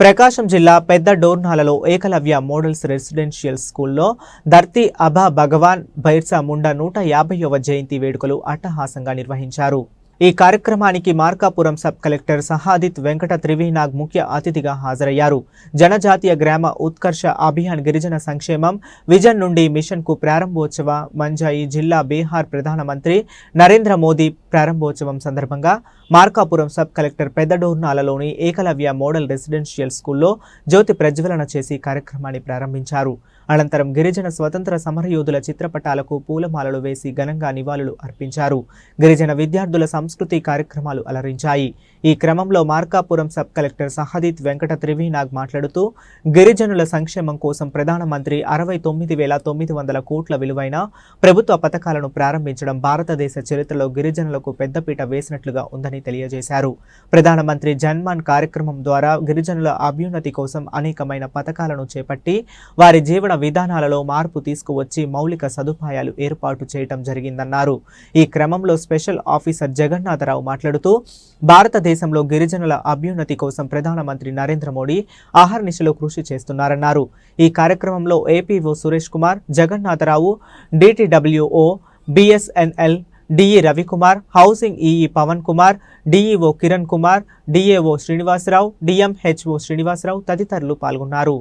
ప్రకాశం జిల్లా పెద్ద డోర్నాలలో Eklavya models residential స్కూల్లో ధర్తీ అభా భగవాన్ బైర్సా ముండా నూట యాభైవ జయంతి వేడుకలు అట్టహాసంగా నిర్వహించారు. ఈ కార్యక్రమానికి మార్కాపురం సబ్ కలెక్టర్ సహాదిత్ వెంకట త్రివేనాగ్ ముఖ్య అతిథిగా హాజరయ్యారు. జనజాతీయ గ్రామ ఉత్కర్ష అభియాన్ గిరిజన సంక్షేమం విజన్ నుండి మిషన్కు ప్రారంభోత్సవ మంజాయి జిల్లా బీహార్ ప్రధానమంత్రి నరేంద్ర మోదీ ప్రారంభోత్సవం సందర్భంగా మార్కాపురం సబ్ కలెక్టర్ పెద్దడోర్నాలలోని ఏకలవ్య మోడల్ రెసిడెన్షియల్ స్కూల్లో జ్యోతి ప్రజ్వలన చేసి కార్యక్రమాన్ని ప్రారంభించారు. అనంతరం గిరిజన స్వతంత్ర సమరయోధుల చిత్రపటాలకు పూలమాలలు వేసి ఘనంగా నివాళులు అర్పించారు. గిరిజన విద్యార్థుల సంస్కృతి కార్యక్రమాలు అలరించాయి. ఈ క్రమంలో మార్కాపురం సబ్ కలెక్టర్ సహదిత్ వెంకట త్రివీనాగ్ మాట్లాడుతూ గిరిజనుల సంక్షేమం కోసం ప్రధానమంత్రి అరవై తొమ్మిది వేల తొమ్మిది వందల కోట్ల విలువైన ప్రభుత్వ పథకాలను ప్రారంభించడం భారతదేశ చరిత్రలో గిరిజనులకు పెద్దపీట వేసినట్లుగా ఉందని తెలియజేశారు. ప్రధానమంత్రి జన్మాన్ కార్యక్రమం ద్వారా గిరిజనుల అభ్యున్నతి కోసం అనేకమైన పథకాలను చేపట్టి వారి జీవన విధానాలలో మార్పు తీసుకువచ్చి మౌలిక సదుపాయాలు ఏర్పాటు చేయటం జరిగిందన్నారు. ఈ క్రమంలో స్పెషల్ ఆఫీసర్ జగన్ జగన్నాథరావు మాట్లాడుతూ భారతదేశంలో గిరిజనుల అభ్యున్నతి కోసం ప్రధానమంత్రి నరేంద్ర మోడీ ఆహర్నిశలో కృషి చేస్తున్నారన్నారు. ఈ కార్యక్రమంలో APO Suresh Kumar Jagannatharao DTWO BSNL DE Ravikumar housing EE Pawan Kumar DEO Kiran Kumar DAO Srinivasarao DMHO Srinivasarao తదితరులు పాల్గొన్నారు.